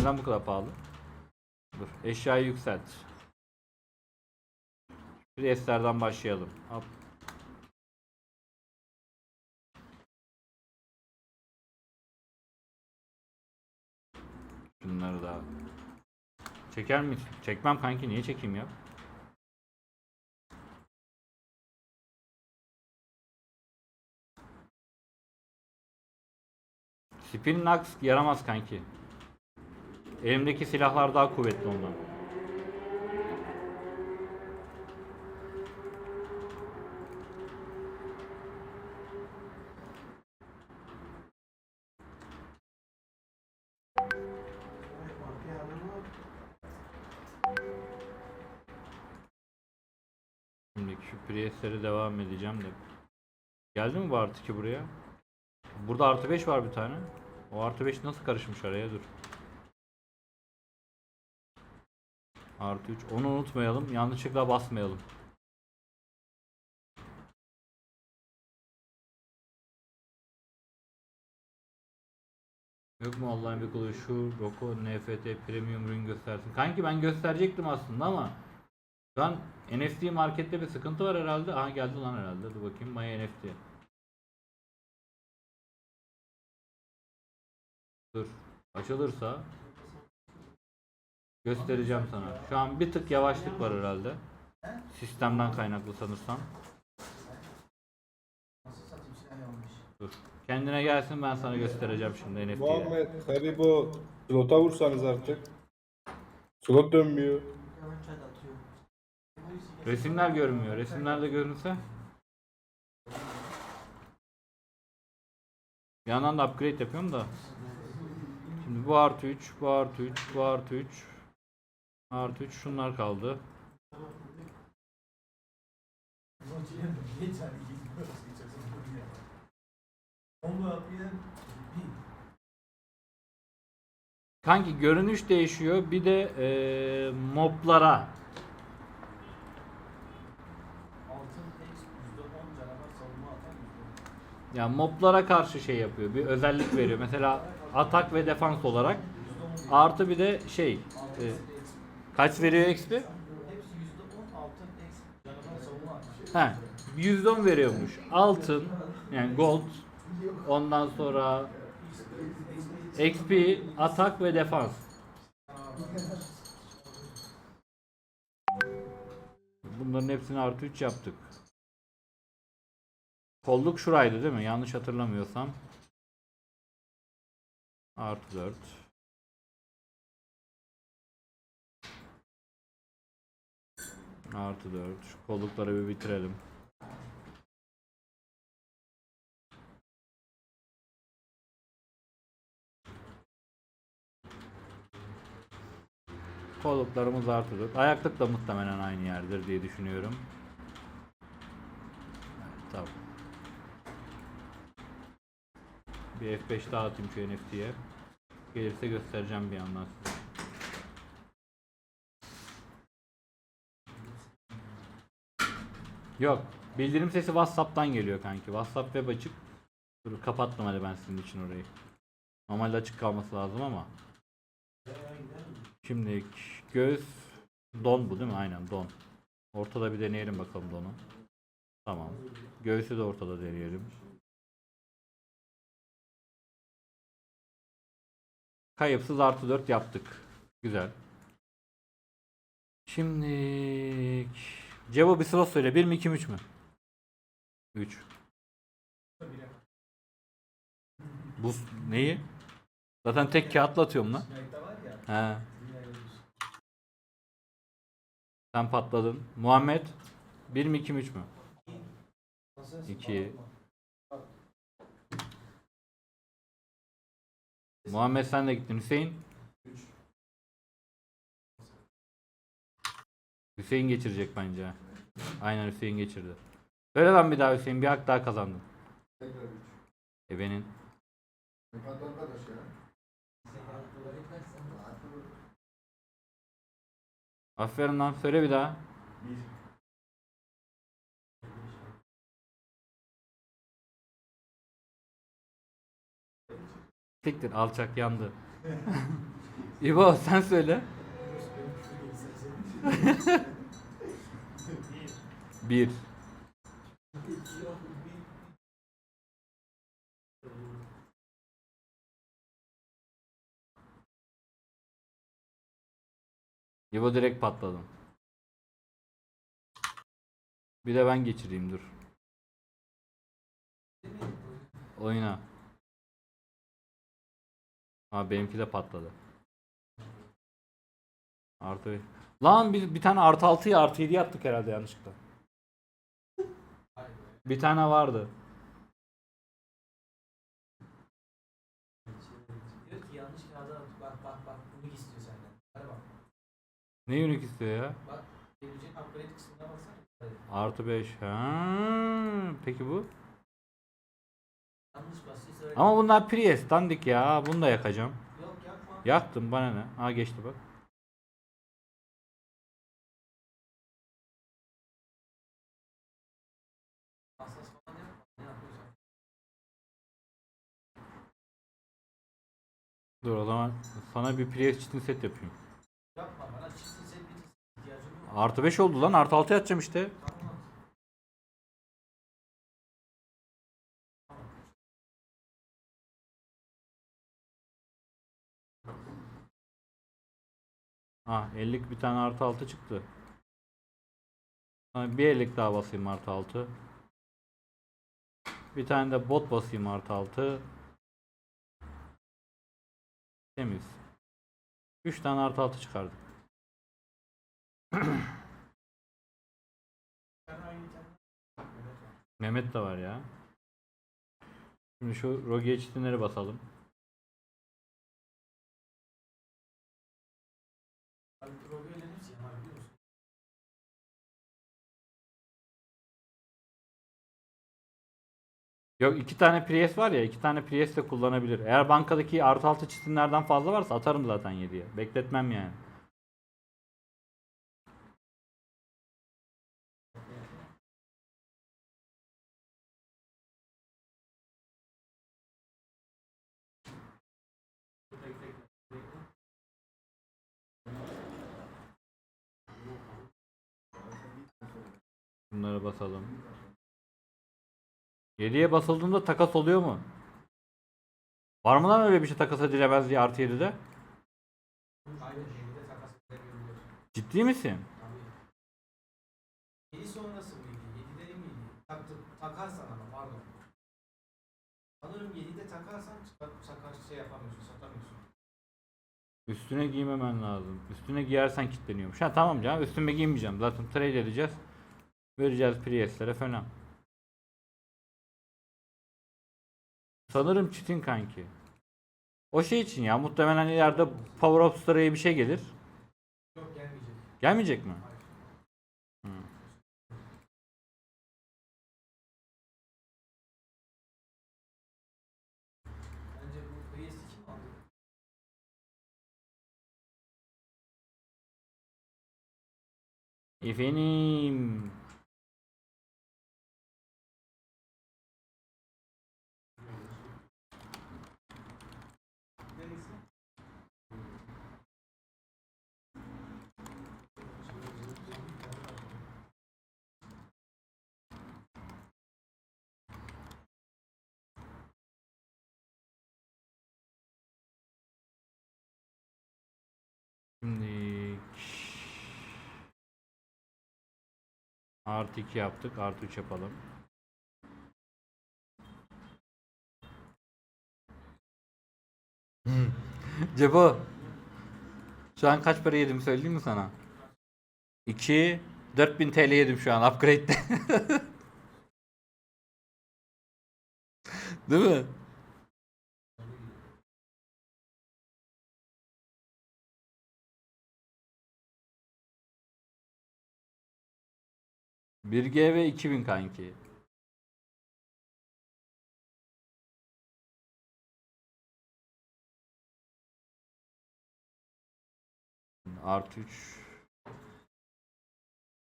Neden bu kadar pahalı? Dur. Eşyayı yükselt. Priestlerden başlayalım. Hop. Şunları da Çeker misin? Çekmem kanki niye çekeyim ya? Spin Axe yaramaz kanki. Elimdeki silahlar daha kuvvetli ondan. Şimdi şu Priest'lere devam edeceğim de. Geldi mi bu artı 2 buraya? Burada artı 5 var bir tane. O artı 5 nasıl karışmış araya dur. Artı 3. Onu unutmayalım. Yanlışlıkla basmayalım. Yok mu Allah'ın bir kulu şu Roko NFT Premium ürün göstersin. Kanki ben gösterecektim aslında ama şu an NFT markette bir sıkıntı var herhalde. Aha geldi lan herhalde. Dur bakayım My NFT. Dur. Açılırsa göstereceğim sana. Şu an bir tık yavaşlık var herhalde. Sistemden kaynaklı sanırsam. Dur. Kendine gelsin ben sana göstereceğim şimdi NFT'yi. Muhammed hadi bu slota vursanız artık. Slot dönmüyor. Resimler görünmüyor. Resimler de görünse. Bir yandan da upgrade yapıyorum da. Şimdi bu artı 3, bu artı 3, bu artı 3. Artı 3 şunlar kaldı. Kanki görünüş değişiyor. Bir de eee moblara Ya moblara karşı şey yapıyor. Bir özellik veriyor. Mesela atak ve defans olarak. Artı bir de şey. e, kaç veriyor XP? He. %10 veriyormuş. Altın yani gold. Ondan sonra XP, atak ve defans. Bunların hepsini artı 3 yaptık. Kolluk şuraydı değil mi? Yanlış hatırlamıyorsam. Artı 4. Artı 4. Şu kollukları bir bitirelim. Kolluklarımız artı 4. Ayaklık da muhtemelen aynı yerdir diye düşünüyorum. Evet, tamam. Bir F5 daha atayım şu NFT'ye. Gelirse göstereceğim bir yandan size. Yok. Bildirim sesi WhatsApp'tan geliyor kanki. WhatsApp web açık. Dur kapattım hadi ben sizin için orayı. Normalde açık kalması lazım ama. Şimdi göz don bu değil mi? Aynen don. Ortada bir deneyelim bakalım donu. Tamam. Göğsü de ortada deneyelim. Kayıpsız artı 4 yaptık. Güzel. Şimdi Cevo bir slot söyle. 1 mi 2 mi 3 mü? 3. Bu neyi? Zaten tek kağıtla atıyorum lan. He. Sen patladın. Muhammed 1 mi 2 mi 3 mü? 2 Muhammed sen de gittin. Hüseyin? Hüseyin geçirecek bence. Aynen Hüseyin geçirdi. Öyle lan bir daha Hüseyin bir hak daha kazandın. Ebenin. Aferin lan söyle bir daha. Siktir alçak yandı. İbo sen söyle. Bir. İbo direkt patladım. Bir de ben geçireyim dur. Oyna. Ha benimki de patladı. Artı. Lan biz bir tane artı 6'yı artı 7 yaptık herhalde yanlışlıkla. Bir tane vardı. Ne unique istiyor ya? Bak gelecek upgrade kısmına baksana. Hadi. Artı 5. Ha, peki bu? Ama bunlar Prius dandik ya. Bunu da yakacağım. Yok yapma. Yaktım bana ne? Ha geçti bak. Dur o zaman sana bir Prius çitin set yapayım. Yapma bana çizsin set bitirsin. İhtiyacım yok. Artı 5 oldu lan. Artı 6 yatacağım işte. Tamam. Ha 50'lik bir tane artı 6 çıktı. Bir 50'lik daha basayım artı 6. Bir tane de bot basayım artı 6. Temiz. 3 tane artı 6 çıkardık. Mehmet de var ya. Şimdi şu Rogue çitinleri basalım. Yok iki tane Prius var ya iki tane Prius de kullanabilir. Eğer bankadaki artı 6 çitinlerden fazla varsa atarım zaten 7'ye. Bekletmem yani. Bunları basalım. 7'ye basıldığında takas oluyor mu? Var mı lan öyle bir şey takas edilemez diye artı 7'de? Aynı şekilde takas edebiliyor. Ciddi misin? Tabii. 7 sonrası mıydı? 7'de miydi? Taktı, takarsan ama pardon. Sanırım 7'de takarsan sakar şey yapamıyorsun, satamıyorsun. Üstüne giymemen lazım. Üstüne giyersen kilitleniyormuş. Ha tamam canım üstüme giymeyeceğim. Zaten trade edeceğiz. Vereceğiz Prius'lere falan. Sanırım çitin kanki. O şey için ya muhtemelen ileride Power Up Star'a bir şey gelir. Yok gelmeyecek. Gelmeyecek mi? Hayır. Hı. Bence bu PS2 kim aldı? Efendim. Şimdi Artı 2 yaptık. Artı 3 yapalım. Cebo. Şu an kaç para yedim söyleyeyim mi sana? 2 4000 TL yedim şu an upgrade'de. Değil mi? Bir G ve 2000 kanki. Artı 3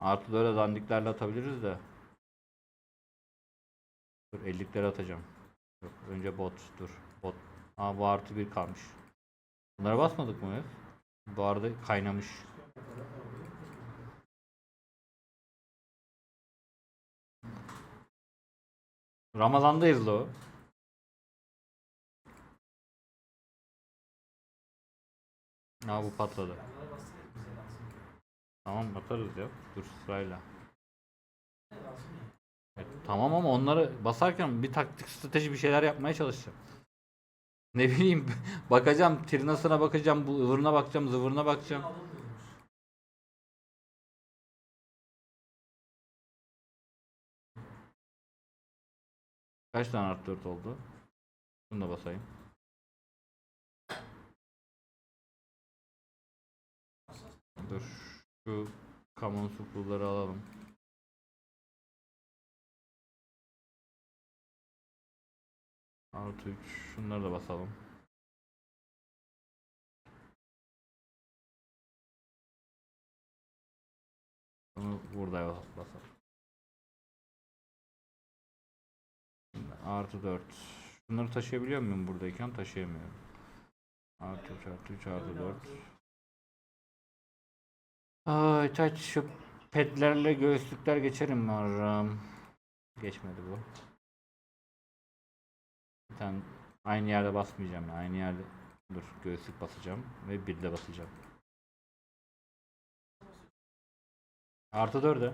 Artı 4'e dandiklerle atabiliriz de. Dur 50'likleri atacağım. Yok, önce bot dur. Bot. Aa bu artı 1 kalmış. Bunlara basmadık mı? Bu arada kaynamış. Ramazandayız lo. Aa bu patladı. Tamam atarız ya. Dur sırayla. Evet, tamam ama onları basarken bir taktik strateji bir şeyler yapmaya çalışacağım. Ne bileyim bakacağım Tirnas'ına bakacağım, bu ıvırına bakacağım, zıvırına bakacağım. Kaç tane artı 4 oldu? Bunu da basayım. Dur. Şu common suple'ları alalım. Artı 3. Şunları da basalım. Bunu burada basalım. Artı 4. Bunları taşıyabiliyor muyum buradayken? Taşıyamıyorum. Artı 3 artı 3 artı 4. Ay taç şu petlerle göğüslükler geçerim mi aram? Geçmedi bu. Bir tane aynı yerde basmayacağım ya. Aynı yerde dur göğüslük basacağım ve bir de basacağım. Artı 4'e.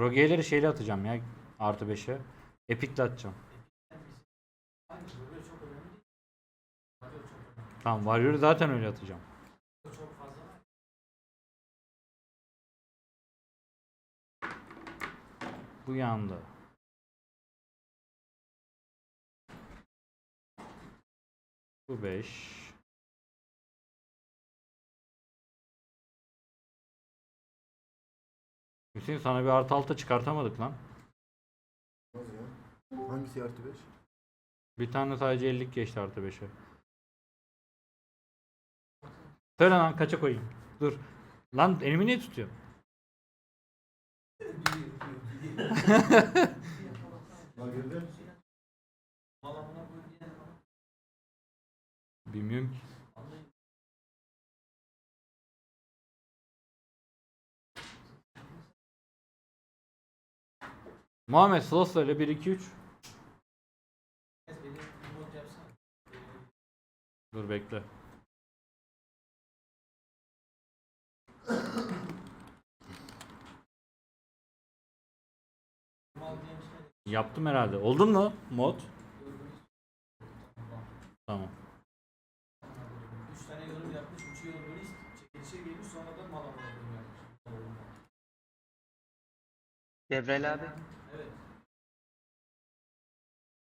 Roge'leri şeyle atacağım ya. Artı 5'e. Epic'le atacağım. Tamam Warrior'ı zaten öyle atacağım. Bu yandı. Bu 5. Hüseyin sana bir artı altı çıkartamadık lan. Nasıl ya? Hangisi artı 5? Bir tane sadece 50 geçti artı 5'e. Söyle lan kaça koyayım? Dur. Lan elimi niye tutuyorsun? Bilmiyorum ki. Muhammed slow söyle 1 2 3. Evet, beni remote yapsana. Dur bekle. Yaptım herhalde. Oldun mu mod? Tamam. Üç. Devrel abi.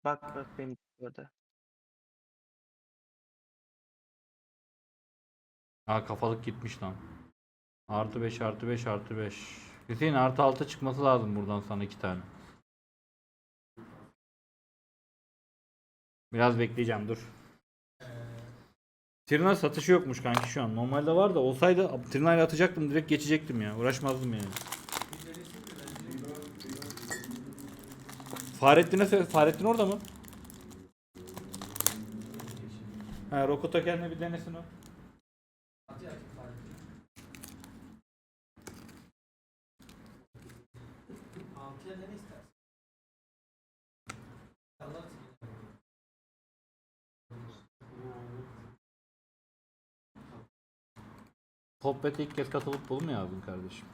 Bak bak benim orada. Aa kafalık gitmiş lan. Artı 5 artı 5 artı 5. Hüseyin artı 6 çıkması lazım buradan sana iki tane. Biraz bekleyeceğim dur. Trina satışı yokmuş kanki şu an. Normalde var da olsaydı ile atacaktım direkt geçecektim ya. Uğraşmazdım yani. Fahrettin'e söyle. Fahrettin orada mı? Ha Rokota kendine bir denesin o. Sohbete ilk kez katılıp yazdın kardeşim?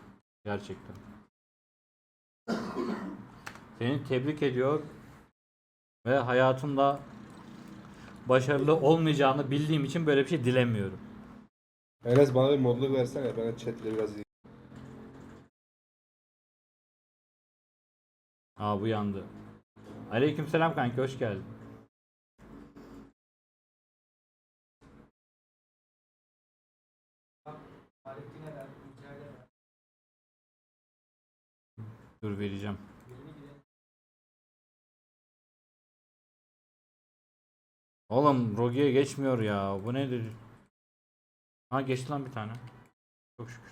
Gerçekten. Seni tebrik ediyor ve hayatımda başarılı olmayacağını bildiğim için böyle bir şey dilemiyorum. Enes bana bir modluk versene. Ben chatle biraz iyi. Aa bu yandı. Aleykümselam kanki hoş geldin. Dur vereceğim. Oğlum Rogi'ye geçmiyor ya. Bu nedir? Ha geçti lan bir tane. Çok şükür.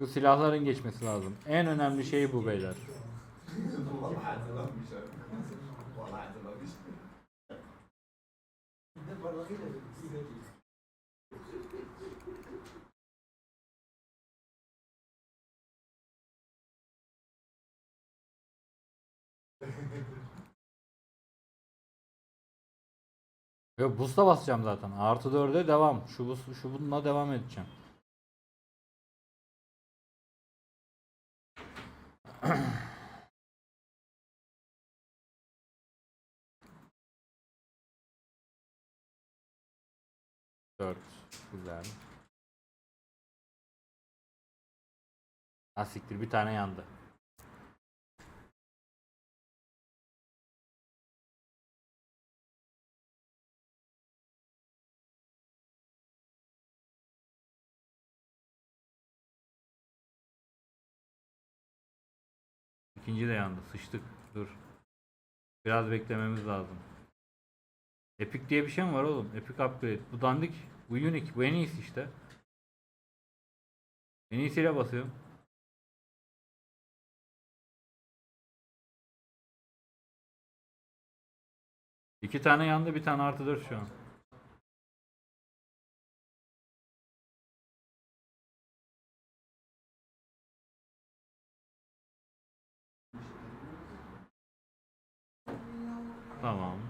Şu silahların geçmesi lazım. En önemli şey bu beyler. Yok boost'a basacağım zaten. Artı 4'e devam. Şu boost, şu bununla devam edeceğim. Dört. Güzel. Asiktir bir tane yandı. İkinci de yandı. Sıçtık. Dur. Biraz beklememiz lazım. Epic diye bir şey mi var oğlum? Epic upgrade. Bu dandik. Bu unique. Bu en iyisi işte. En iyisiyle basıyorum. İki tane yandı. Bir tane artı dört şu an. Tamam.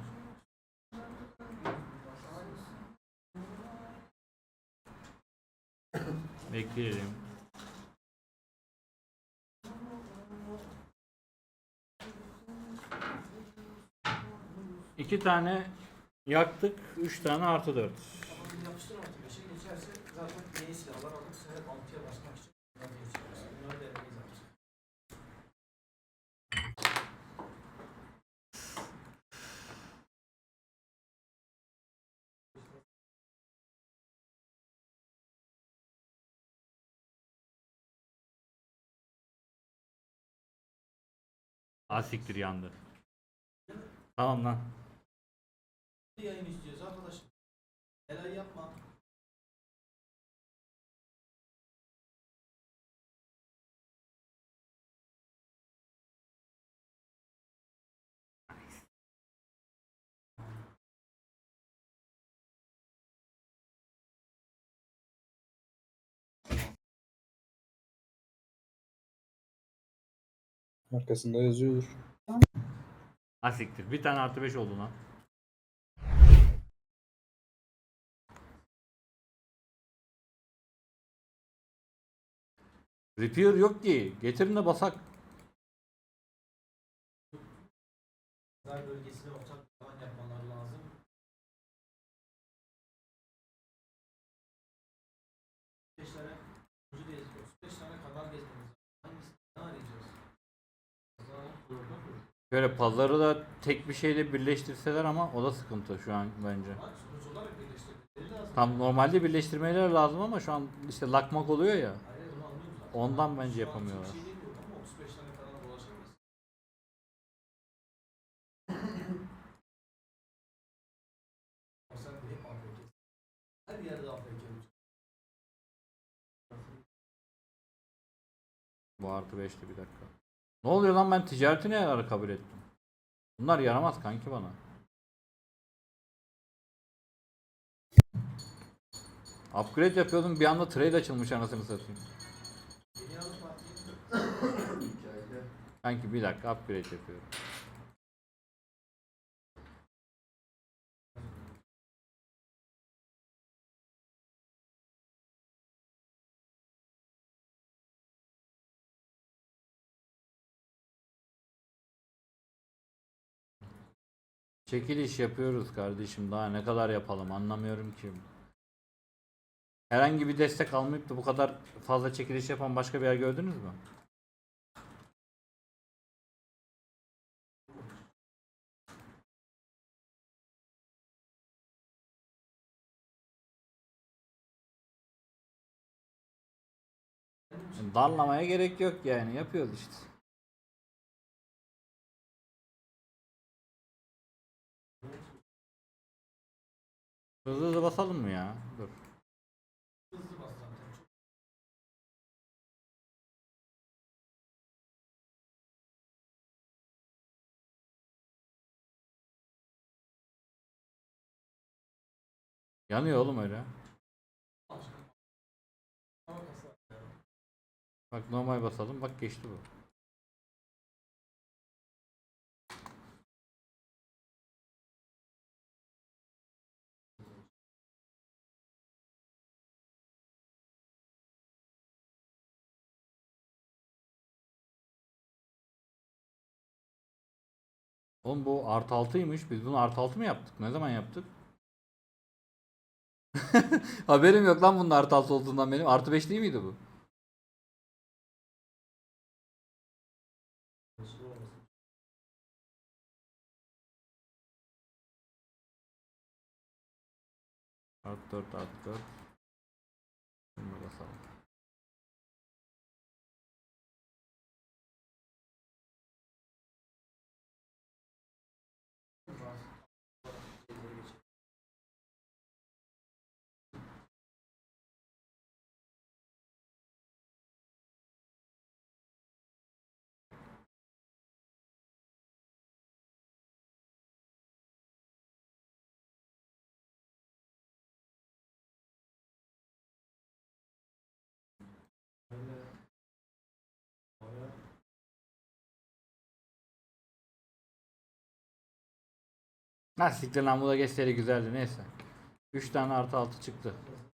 Bekleyelim. İki tane yaktık, üç tane artı dört. Ama bir yapıştırma artık. Beşe geçerse zaten yeni silahlar alıp sene altıya basmak için Asiktir yandı. Tamam lan. Yayın istiyoruz arkadaşım. Helal yapma. Arkasında yazıyordur. Asiktir. Bir tane artı beş oldu lan. Repair yok ki. Getirin de basak. Pazar Şöyle pazarı da tek bir şeyle birleştirseler ama o da sıkıntı şu an bence. Tam normalde birleştirmeleri lazım ama şu an işte lakmak oluyor ya. Ondan bence yapamıyorlar. Çok demiyorum ama 35 tane kadar dolaşamayız. Ama sen de hep AFK'sin. Her yerde AFK olacak. Bu artı 5'ti bir dakika. Ne oluyor lan ben ticareti ne ara kabul ettim? Bunlar yaramaz kanki bana. Upgrade yapıyordum bir anda trade açılmış anasını satayım. Kanki bir dakika upgrade yapıyorum. Çekiliş yapıyoruz kardeşim daha ne kadar yapalım anlamıyorum ki. Herhangi bir destek almayıp da bu kadar fazla çekiliş yapan başka bir yer gördünüz mü? Darlamaya gerek yok yani yapıyoruz işte. Hızlı hızlı basalım mı ya? Dur. Yanıyor oğlum öyle. Bak normal basalım. Bak geçti bu. Oğlum bu artı altıymış. Biz bunu artı altı mı yaptık? Ne zaman yaptık? Haberim yok lan bunun artı altı olduğundan benim. Artı 5 değil miydi bu? Artı 4 artı 4. Ha siktir lan bu da geçseydi güzeldi neyse. 3 tane artı 6 çıktı.